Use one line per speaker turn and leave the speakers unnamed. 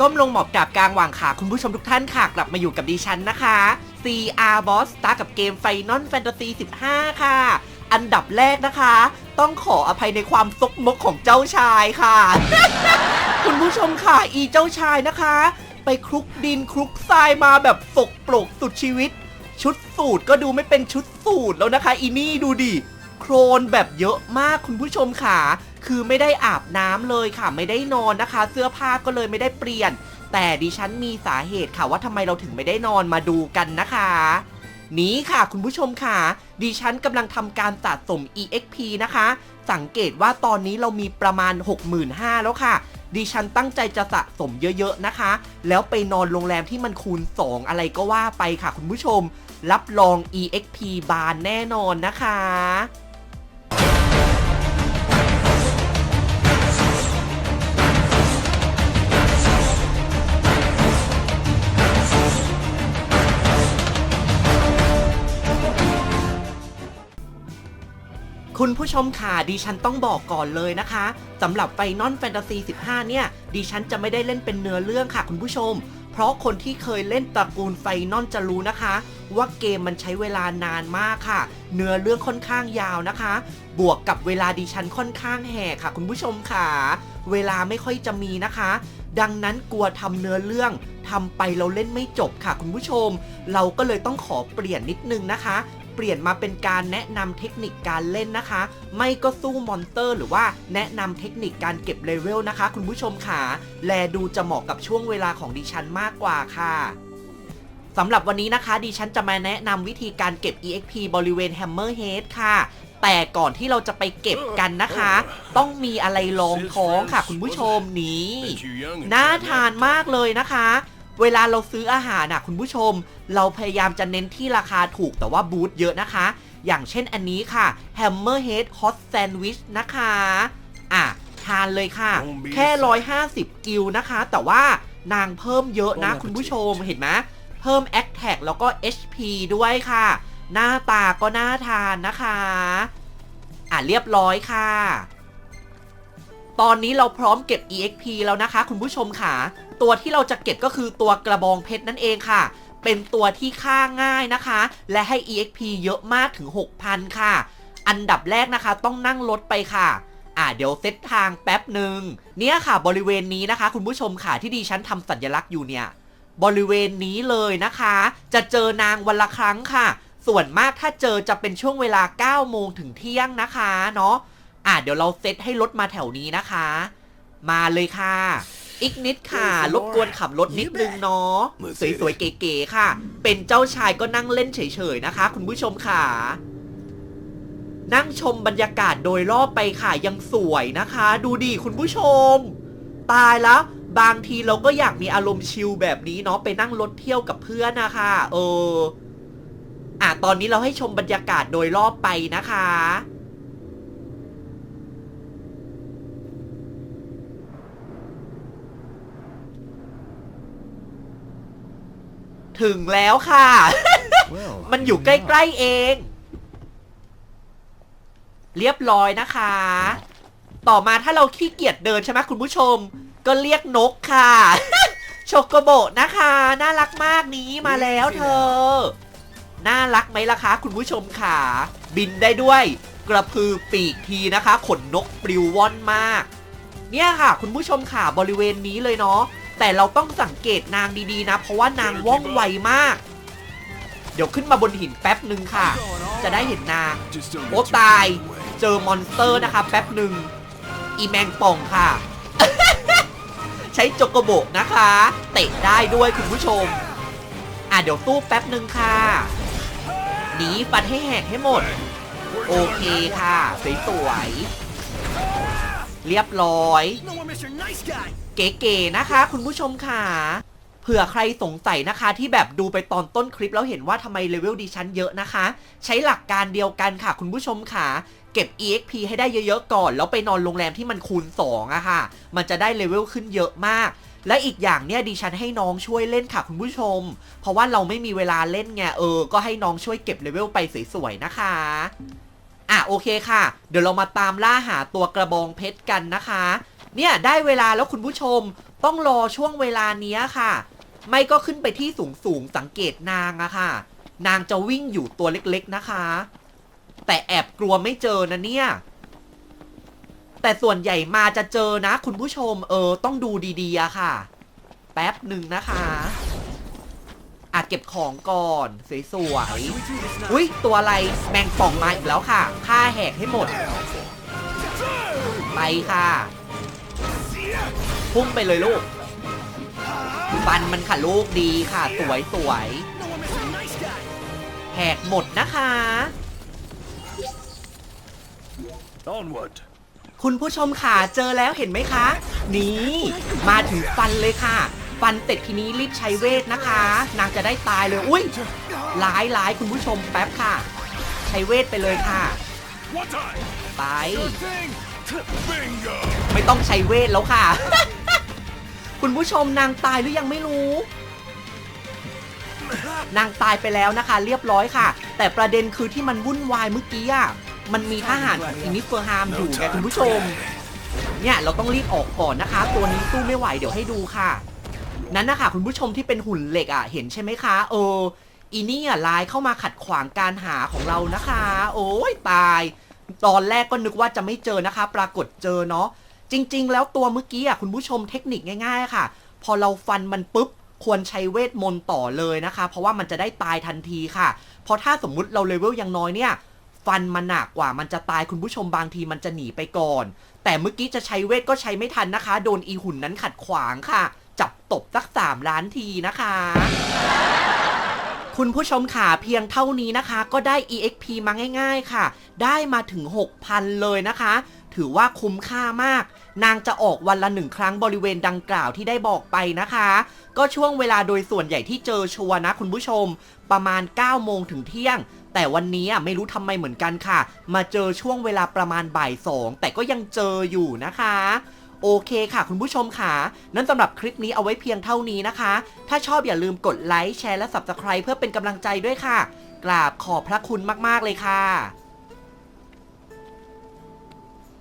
ก้มลงหมอบกราบกลางหว่างขาคุณผู้ชมทุกท่านค่ะ กลับมาอยู่กับดิฉันนะคะ CR Boss ตากับเกม Final Fantasy 15 ค่ะ อันดับแรกนะคะ ต้องขออภัยในความซกมกของเจ้าชายค่ะ คุณผู้ชมค่ะ อีเจ้าชายนะคะ ไปคลุกดินคลุกทรายมาแบบสกปรกสุดชีวิต ชุดสูตรก็ดูไม่เป็นชุดสูตรแล้วนะคะ อีนี่ดูดิโครนแบบเยอะมากคุณผู้ชมค่ะ คือไม่ได้อาบน้ำเลยค่ะ ไม่ได้นอนนะคะ เสื้อผ้าก็เลยไม่ได้เปลี่ยน แต่ดิฉันมีสาเหตุค่ะว่าทำไมเราถึงไม่ได้นอนมาดูกันนะคะ นี้ค่ะคุณผู้ชมค่ะ ดิฉันกำลังทำการสะสม EXP นะคะ สังเกตว่าตอนนี้เรามีประมาณ 65,000แล้วค่ะดิฉันตั้งใจจะสะสมเยอะๆนะคะ แล้วไปนอนโรงแรมที่มันคูณ 2 อะไรก็ว่าไปค่ะคุณผู้ชม รับรอง EXP บานแน่นอนนะคะ คุณผู้ชมค่ะดิฉันต้องบอกก่อนเลยนะคะสำหรับไฟนอลแฟนตาซี15 เนี่ย ดิฉันจะไม่ได้เล่นเป็นเนื้อเรื่องค่ะคุณผู้ชม เพราะคนที่เคยเล่นตระกูลไฟนอลจะรู้นะคะ ว่าเกมมันใช้เวลานานมากค่ะ เนื้อเรื่องค่อนข้างยาวนะคะ บวกกับเวลาดิฉันค่อนข้างแห่ค่ะ คุณผู้ชมค่ะ เวลาไม่ค่อยจะมีนะคะ ดังนั้นกลัวทำเนื้อเรื่องทำไปเราเล่นไม่จบค่ะคุณผู้ชม เราก็เลยต้องขอเปลี่ยนนิดนึงนะคะ เปลี่ยนมาเป็นการแนะนำเทคนิคการเล่นนะคะ ไม่ก็สู้มอนเตอร์ หรือว่าแนะนำเทคนิคการเก็บเลเวลนะคะ คุณผู้ชมค่ะแลดูจะเหมาะกับช่วงเวลาของดิฉันมากกว่าค่ะสำหรับวันนี้นะคะดิฉันจะมาแนะนำวิธีการเก็บ EXP บริเวณ Hammerhead ค่ะ แต่ก่อนที่เราจะไปเก็บกันนะคะ ต้องมีอะไรรองท้องค่ะคุณผู้ชมนี้ น่าทานมากเลยนะคะ เวลาเราซื้ออาหารนะคุณผู้ชม เราพยายามจะเน้นที่ราคาถูกแต่ว่าบูธเยอะนะคะ อย่างเช่นอันนี้ค่ะ Hammerhead Hot Sandwich นะคะ อะ ทานเลยค่ะ แค่ 150 กิลนะคะ แต่ว่านางเพิ่มเยอะนะคุณผู้ชมเห็นไหมเพิ่ม a c t a g แล้วก็ HP ด้วยค่ะ หน้าตาก็น่าทานนะคะ อะเรียบร้อยค่ะ ตอนนี้เราพร้อมเก็บ EXP แล้วนะคะ คุณผู้ชมค่ะ ตัวที่เราจะเก็บก็คือตัวกระบองเพชรนั่นเองค่ะ เป็นตัวที่ฆ่าง่ายนะคะ และให้ EXP เยอะมากถึง 6,000 ค่ะ อันดับแรกนะคะต้องนั่งรถไปค่ะอ่าเดี๋ยวเซตทางแป๊บหนึ่งเนี่ยค่ะบริเวณนี้นะคะ คุณผู้ชมค่ะที่ดิฉันทำสัญลักษณ์อยู่เนี่ย บริเวณนี้เลยนะคะ จะเจอนางวันละครั้งค่ะ ส่วนมากถ้าเจอจะเป็นช่วงเวลา 9 โมงถึงเที่ยงนะคะเนาะ อะเดี๋ยวเราเซตให้รถมาแถวนี้นะคะ มาเลยค่ะ อีกนิดค่ะ รบกวนขับรถนิดนึงเนาะ สวยๆ เก๋ๆ ค่ะ เป็นเจ้าชายก็นั่งเล่นเฉยๆ นะคะ คุณผู้ชมค่ะ นั่งชมบรรยากาศโดยรอบไปค่ะ ยังสวยนะคะ ดูดิคุณผู้ชม ตายแล้ว บางทีเราก็อยากมีอารมณ์ชิลแบบนี้เนาะ ไปนั่งรถเที่ยวกับเพื่อนนะคะ เออ อะ ตอนนี้เราให้ชมบรรยากาศโดยรอบไปนะคะ ถึงแล้วค่ะ มันอยู่ใกล้ๆเอง เรียบร้อยนะคะ ต่อมาถ้าเราขี้เกียจเดินใช่ไหมคุณผู้ชม ก็เรียกนกค่ะโชโกโบะนะคะ น่ารักมากนี้มาแล้วเธอ น่ารักไหมล่ะคะคุณผู้ชมค่ะ บินได้ด้วย กระพือปีกทีนะคะ ขนนกปลิวว่อนมาก เนี่ยค่ะ คุณผู้ชมค่ะบริเวณนี้เลยเนาะ แต่เราต้องสังเกตนางดีๆนะ เพราะว่านางว่องไวมาก เดี๋ยวขึ้นมาบนหินแป๊บหนึ่งค่ะ จะได้เห็นนางโอ้ตาย เจอมอนสเตอร์นะคะ แป๊บหนึ่งอีแมงป่องค่ะ ใช้โจโกโบะนะคะ เตะได้ด้วยคุณผู้ชม อะเดี๋ยวตู้แป๊บหนึ่งค่ะหนีฟันให้แหกให้หมด โอเคค่ะสวยๆเรียบร้อย เก๋ๆนะคะ คุณผู้ชมค่ะเผื่อใครสงสัยนะคะที่แบบดูไปตอนต้นคลิปแล้วเห็นว่าทำไมเลเวลดิฉันเยอะนะคะ ใช้หลักการเดียวกันค่ะคุณผู้ชมค่ะ เก็บ EXP ให้ได้เยอะๆก่อน แล้วไปนอนโรงแรมที่มันคูณ2อะค่ะ มันจะได้เลเวลขึ้นเยอะมาก และอีกอย่างเนี่ยดิฉันให้น้องช่วยเล่นค่ะคุณผู้ชม เพราะว่าเราไม่มีเวลาเล่นไงเออ ก็ให้น้องช่วยเก็บเลเวลไปสวยๆนะคะอะโอเคค่ะ เดี๋ยวเรามาตามล่าหาตัวกระบองเพชรกันนะคะ เนี่ยได้เวลาแล้วคุณผู้ชมต้องรอช่วงเวลานี้ค่ะ ไม่ก็ขึ้นไปที่สูงสูงสังเกตนางอะค่ะ นางจะวิ่งอยู่ตัวเล็กๆนะคะ แต่แอบกลัวไม่เจอนะเนี่ย แต่ส่วนใหญ่มาจะเจอนะ คุณผู้ชมเออต้องดูดีๆอะค่ะ แป๊บหนึ่งนะคะอาจเก็บของก่อน สวยๆอุ้ยตัวอะไรแมงป่องมาอีกแล้วค่ะฆ่าแหกให้หมด ไปค่ะ พุ่งไปเลยลูกฟันมันค่ะลูกดีค่ะ สวยสวยๆแหกหมดนะคะ
Onward.
คุณผู้ชมค่ะเจอแล้วเห็นไหมคะ นี่ มาถึงฟันเลยค่ะ ฟันเสร็จทีนี้รีบใช้เวทนะคะ นางจะได้ตายเลย อุ้ยร้ายร้ายคุณผู้ชมแป๊บค่ะ ใช้เวทไปเลยค่ะ
What time?
ไป
Thing. Bingo.
ไม่ต้องใช้เวทแล้วค่ะ คุณผู้ชมนางตายหรือยังไม่รู้ นางตายไปแล้วนะคะ เรียบร้อยค่ะ แต่ประเด็นคือที่มันวุ่นวายเมื่อกี้อะมันมีทหารของอินิฟเฟอร์ฮามอยู่ไงคุณผู้ชม เนี่ยเราต้องรีบออกก่อนนะคะ ตัวนี้สู้ไม่ไหวเดี๋ยวให้ดูค่ะ นั้นนะคะคุณผู้ชมที่เป็นหุ่นเหล็กอะเห็นใช่ไหมคะ เอออีนี่อะลายเข้ามาขัดขวางการหาของเรานะคะ โอ้ยตาย ตอนแรกก็นึกว่าจะไม่เจอนะคะ ปรากฏเจอเนาะจริง ๆ แล้วตัวเมื่อกี้อะคุณผู้ชมเทคนิคง่าย ๆ ค่ะ พอเราฟันมันปุ๊บควรใช้เวทมนต์ต่อเลยนะคะ เพราะว่ามันจะได้ตายทันทีค่ะ เพราะถ้าสมมุติเราเลเวลยังน้อยเนี่ยฟันมันหนักกว่ามันจะตายคุณผู้ชมบางทีมันจะหนีไปก่อน แต่เมื่อกี้จะใช้เวทก็ใช้ไม่ทันนะคะ โดนอีหุ่นนั้นขัดขวางค่ะ จับตบสักสามล้านทีนะคะ คุณผู้ชมค่ะเพียงเท่านี้นะคะ ก็ได้ EXP มาง่าย ๆค่ะ ได้มาถึง 6,000 เลยนะคะ ถือว่าคุ้มค่ามาก นางจะออกวันละหนึ่งครั้งบริเวณดังกล่าวที่ได้บอกไปนะคะ ก็ช่วงเวลาโดยส่วนใหญ่ที่เจอชัวร์นะคุณผู้ชม ประมาณ 9 โมงถึงเที่ยงแต่วันนี้อะไม่รู้ทำไมเหมือนกันค่ะ มาเจอช่วงเวลาประมาณบ่ายสองแต่ก็ยังเจออยู่นะคะ โอเคค่ะคุณผู้ชมค่ะนั้นสำหรับคลิปนี้เอาไว้เพียงเท่านี้นะคะ ถ้าชอบอย่าลืมกดไลค์แชร์และ Subscribe เพื่อเป็นกำลังใจด้วยค่ะ กราบขอบพระคุณมากๆเลยค่ะ